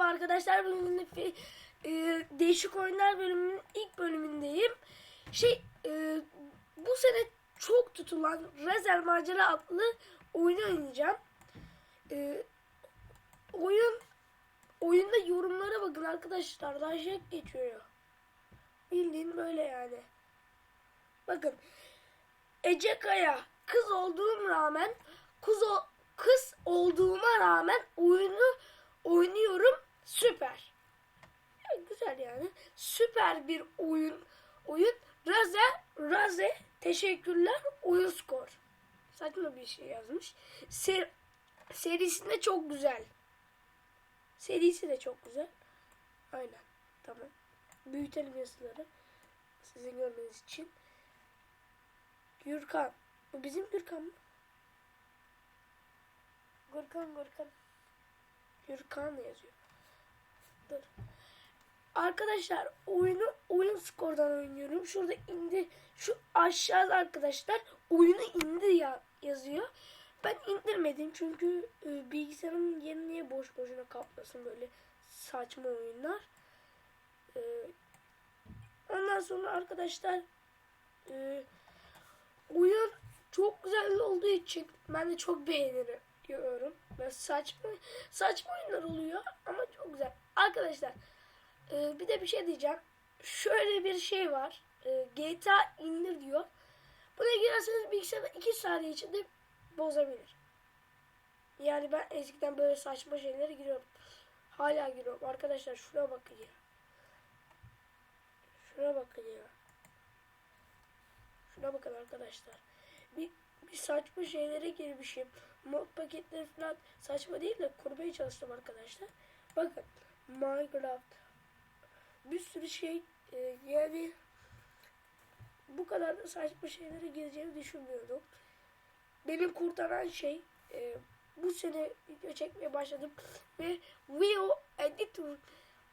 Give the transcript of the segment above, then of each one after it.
Merhaba arkadaşlar. Bugün de, e, Değişik Oyunlar bölümünün ilk bölümündeyim. Şey e, bu sene çok tutulan Rezer Macera adlı oyunu oynayacağım. E, oyun oyunda yorumlara bakın arkadaşlar. Daha şey geçiyor. Bildiğin böyle yani. Bakın. Ece Kaya kız olduğum rağmen kız kız olduğuma rağmen oyunu oynuyorum süper. Güzel yani. Süper bir oyun. Oyun Raze Raze teşekkürler oyun skor. Saçma bir şey yazmış. Ser, serisinde çok güzel. Serisi de çok güzel. Aynen. Tamam. Büyütelim yazıları. Sizin görmeniz için. Gürkan. Bu bizim Gürkan mı? Gürkan Gürkan. Gürkan yazıyor. Dur. Arkadaşlar oyunu oyun skordan oynuyorum. Şurada indi şu aşağıda arkadaşlar oyunu indi ya yazıyor. Ben indirmedim çünkü e, bilgisayarın yerini niye boş boşuna kaplasın böyle saçma oyunlar. E, ondan sonra arkadaşlar e, oyun çok güzel olduğu için ben de çok beğeniyorum. Böyle saçma saçma oyunlar oluyor ama çok güzel. Arkadaşlar e, bir de bir şey diyeceğim. Şöyle bir şey var. E, GTA indir diyor. Buna girerseniz bilgisayarda 2 saniye içinde bozabilir. Yani ben eskiden böyle saçma şeylere giriyorum. Hala giriyorum. Arkadaşlar şuna bakın ya. Şuna bakın ya. Şuna bakın arkadaşlar. Bir, bir saçma şeylere girmişim. Mod paketleri falan saçma değil de kurmaya çalıştım arkadaşlar. Bakın Minecraft bir sürü şey e, yani bu kadar da saçma şeylere gireceğimi düşünmüyordum. Benim kurtaran şey e, bu sene video çekmeye başladım ve Video Editor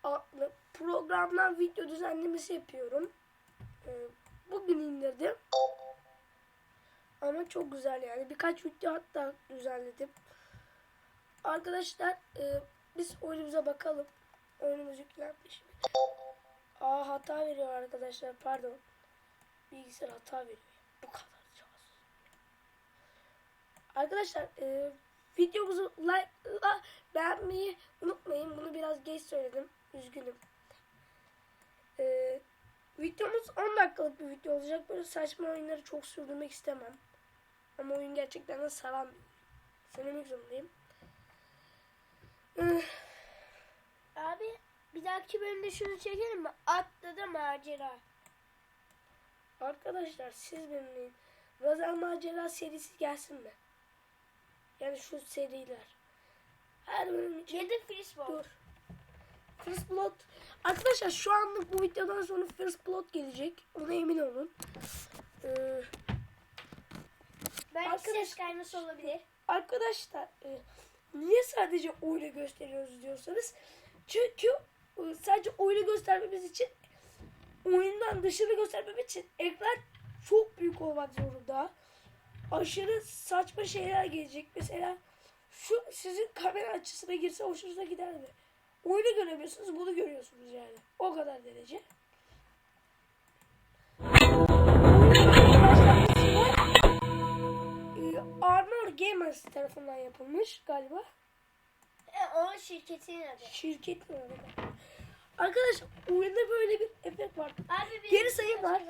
adlı programdan video düzenlemesi yapıyorum. E, bugün indirdim. Ama çok güzel yani. Birkaç video hatta düzenledim. Arkadaşlar e, biz oyunumuza bakalım. Oyunumuz yüklenmiş mi? Aa hata veriyor arkadaşlar. Pardon. Bilgisayar hata veriyor. Bu kadar cihaz. Arkadaşlar e, videomuzu like beğenmeyi unutmayın. Bunu biraz geç söyledim. Üzgünüm. E, videomuz 10 dakikalık bir video olacak. Böyle saçma oyunları çok sürdürmek istemem. Ama oyun gerçekten de saran bir. Söylemek zorundayım. Eh, Abi bir dahaki bölümde şunu çekelim mi? Atladı macera. Arkadaşlar siz benimle Razal Macera serisi gelsin mi? Yani şu seriler. Her bölüm için. Ya da Frisbee. Dur. First Blood. Arkadaşlar şu anlık bu videodan sonra First Blood gelecek. Ona emin olun. Ee, Belki Arkadaş- ses kayması olabilir. arkadaşlar e, niye sadece oyunu gösteriyoruz diyorsanız çünkü sadece oyunu göstermemiz için oyundan dışını göstermemiz için ekran çok büyük olmak zorunda. Aşırı saçma şeyler gelecek. Mesela şu sizin kamera açısına girse hoşunuza gider mi? Oyunu göremiyorsunuz bunu görüyorsunuz yani. O kadar derece. Ee, Armor Gamers tarafından yapılmış galiba. E, o şirketin adı. Şirket mi öyle? Arkadaşlar oyunda böyle bir efekt var. Abi Geri sayım var.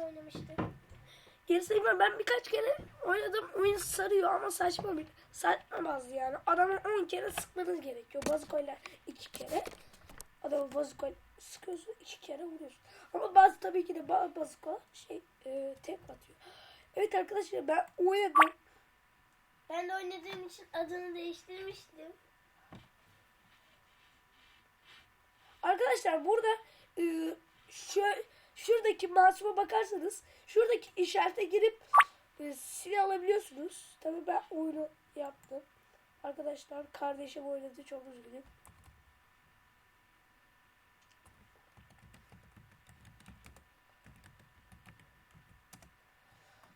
Geri sayım var. Ben birkaç kere oynadım. Oyun sarıyor ama saçma bir saçmamaz yani. Adamı 10 kere sıkmanız gerekiyor. Bazukoyla 2 kere. Adamı bazukoyla sıkıyorsun 2 kere vuruyorsun. Ama bazı tabii ki de bazı bazuko şey e, tek atıyor. Evet arkadaşlar ben oynadım. Ben de oynadığım için adını değiştirmiştim. Arkadaşlar burada e, şu şuradaki masuma bakarsanız şuradaki işarete girip e, silah alabiliyorsunuz. Tabii ben oyunu yaptım. Arkadaşlar kardeşim oynadı çok üzgünüm.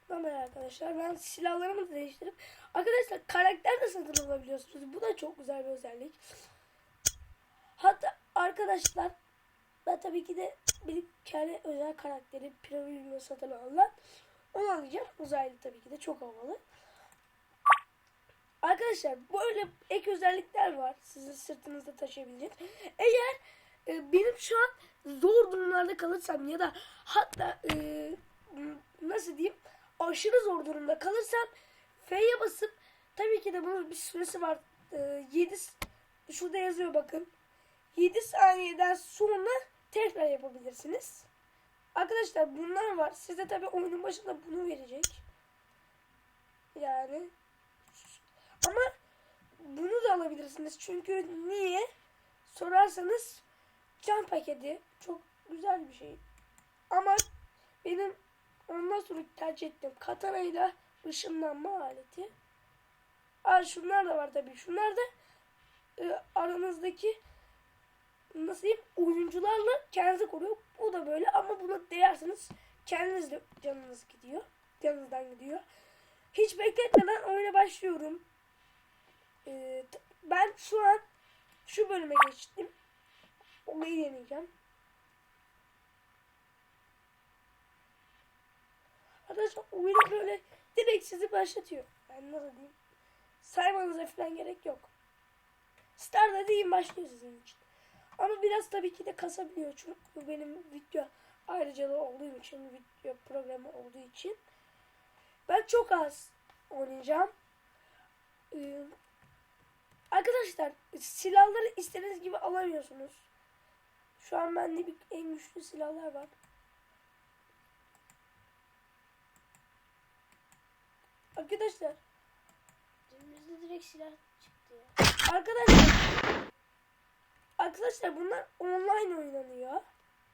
Tamam arkadaşlar ben silahlarımı değiştirip arkadaşlar karakter de satın alabiliyorsunuz. Bu da çok güzel bir özellik. Arkadaşlar ben tabii ki de bir kendi özel karakteri Premium'u satın alınan onu alacağım. Uzaylı tabii ki de çok havalı. Arkadaşlar böyle ek özellikler var. Sizin sırtınızda taşıyabilecek. Eğer e, benim şu an zor durumlarda kalırsam ya da hatta e, nasıl diyeyim aşırı zor durumda kalırsam F'ye basıp tabii ki de bunun bir süresi var. E, 7 şurada yazıyor bakın. 7 saniyeden sonra tekrar yapabilirsiniz. Arkadaşlar bunlar var. Size tabii oyunun başında bunu verecek. Yani ama bunu da alabilirsiniz. Çünkü niye? Sorarsanız can paketi çok güzel bir şey. Ama benim ondan sonra tercih ettiğim katana ile ışınlanma aleti. Aa, şunlar da var tabii. Şunlar da e, aranızdaki nasıl diyeyim oyuncularla kendinizi koruyor. Bu da böyle ama buna değerseniz kendiniz de canınız gidiyor. Canınızdan gidiyor. Hiç bekletmeden oyuna başlıyorum. Ee, ben şu an şu bölüme geçtim. Olayı deneyeceğim. Arkadaşlar oyunu böyle direkt sizi başlatıyor. Ben nasıl diyeyim? Saymanıza falan gerek yok. Star'da diyeyim başlıyor sizin için. Ama biraz tabii ki de kasabiliyor. Çünkü bu benim video ayrıcalığı olduğu için, video programı olduğu için. Ben çok az oynayacağım. Ee, arkadaşlar silahları istediğiniz gibi alamıyorsunuz. Şu an bende bir en güçlü silahlar var. Arkadaşlar, Önümüzde direkt silah çıktı ya. arkadaşlar, arkadaşlar bunlar online oynanıyor.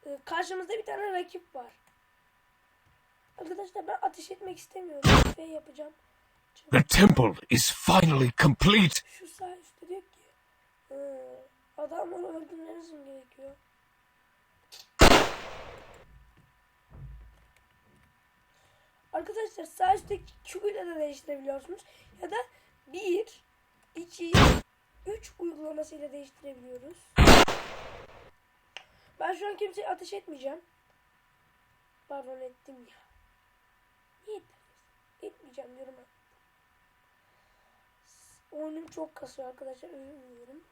Ee, karşımızda bir tane rakip var. Arkadaşlar ben ateş etmek istemiyorum. Şey yapacağım. The temple is finally complete. Şu sağ üstte diyor ki "Hı, adamları öldürmeniz mi gerekiyor? Arkadaşlar sağ üstteki Q ile de değiştirebiliyorsunuz. Ya da 1, 2, 3 uygulamasıyla değiştirebiliyoruz. Ben şu an kimseye ateş etmeyeceğim. Pardon ettim ya. Niye? Etmeyeceğim diyorum ben. Oyunum çok kasıyor arkadaşlar özür dilerim.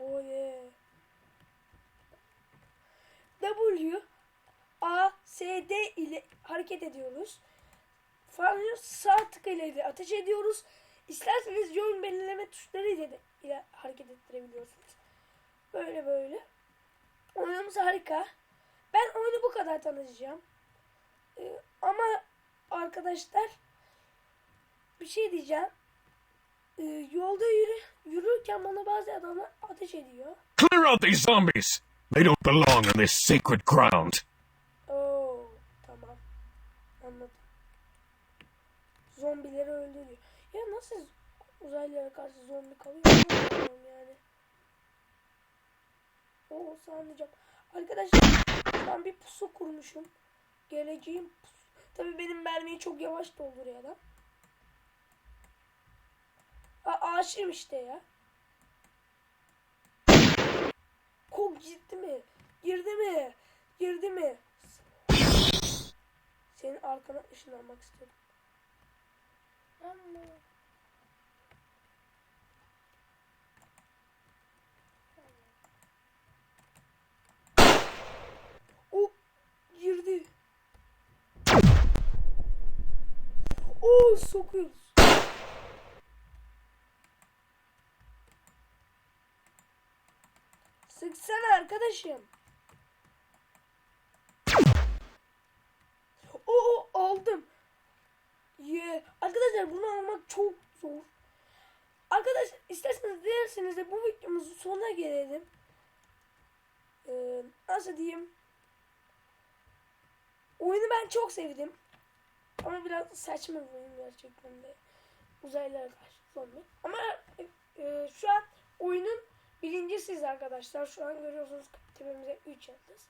Oh. W A S D ile hareket ediyoruz. Farklı sağ tık ile ateş ediyoruz. İsterseniz yön belirleme tuşları ile hareket ettirebiliyorsunuz. Böyle böyle. Oyunumuz harika. Ben oyunu bu kadar tanıtacağım. Ee, ama arkadaşlar bir şey diyeceğim. Ee, yolda yürü, yürürken bana bazı adamlar ateş ediyor. Clear out these zombies. They don't belong on this sacred ground. Oo, tamam. Anladım. Zombileri öldürüyor. Ya nasıl uzaylılara karşı zombi kalıyor? Bilmiyorum yani. O olsa anlayacağım. Arkadaşlar ben bir pusu kurmuşum. Geleceğim pusu. Tabii benim mermiyi çok yavaş dolduruyor adam. A aşığım işte ya. Kok girdi mi? Girdi mi? Girdi mi? Senin arkana ışınlanmak istiyorum. Ama O girdi. Oo sokuyoruz. Sıksana arkadaşım. Oo aldım. Yeah. Arkadaşlar bunu almak çok zor. Arkadaşlar isterseniz dilerseniz de bu videomuzun sonuna gelelim. Ee, nasıl diyeyim? Oyunu ben çok sevdim. Ama biraz saçma bir oyun gerçekten de. Uzaylılara karşı zombi. Ama e, şu an oyunun birincisiyiz arkadaşlar. Şu an görüyorsunuz tepemize 3 yıldız.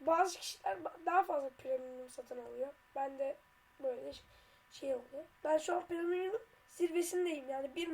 Bazı kişiler daha fazla premium satın alıyor. Ben de böyle ş- şey oluyor. Ben şu an premium'un zirvesindeyim. Yani bir